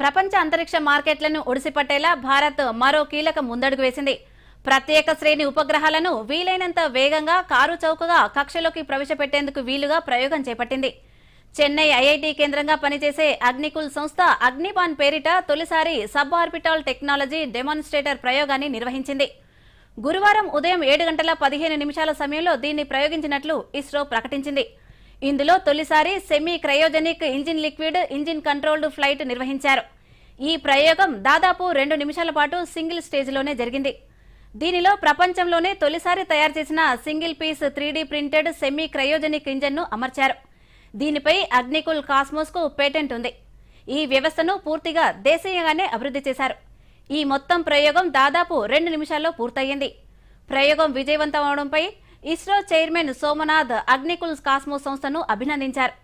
ప్రపంచ అంతరిక్ష మార్కెట్లను ఒడిసిపట్టేలా భారత్ మరో కీలక ముందడుగు వేసింది. ప్రత్యేక శ్రేణి ఉపగ్రహాలను వీలైనంత వేగంగా కారు చౌకగా కక్షలోకి ప్రవేశపెట్టేందుకు వీలుగా ప్రయోగం చేపట్టింది. చెన్నై ఐఐటి కేంద్రంగా పనిచేసే అగ్నికుల్ సంస్థ అగ్నిపాన్ పేరిట తొలిసారి సబ్ ఆర్బిటాల్ టెక్నాలజీ డెమాన్స్ట్రేటర్ ప్రయోగాన్ని నిర్వహించింది. గురువారం ఉదయం ఏడు గంటల పదిహేను నిమిషాల సమయంలో దీన్ని ప్రయోగించినట్లు ఇస్రో ప్రకటించింది. ఇందులో తొలిసారి semi cryogenic engine liquid engine controlled flight నిర్వహించారు. ఈ ప్రయోగం దాదాపు రెండు నిమిషాల పాటు సింగిల్ స్టేజ్లోనే జరిగింది. దీనిలో ప్రపంచంలోనే తొలిసారి తయారు చేసిన single piece three D printed semi cryogenic ఇంజన్ను అమర్చారు. దీనిపై అగ్నికుల్ కాస్మోస్కు పేటెంట్ ఉంది. ఈ వ్యవస్థను పూర్తిగా దేశీయంగానే అభివృద్ధి చేశారు. ఈ మొత్తం ప్రయోగం దాదాపు రెండు నిమిషాల్లో పూర్తయింది ప్రయోగం విజయవంతం అవడంపై ఇస్రో చైర్మన్ సోమనాథ్ అగ్నికుల్ కాస్మోస్ సంస్థను అభినందించారు.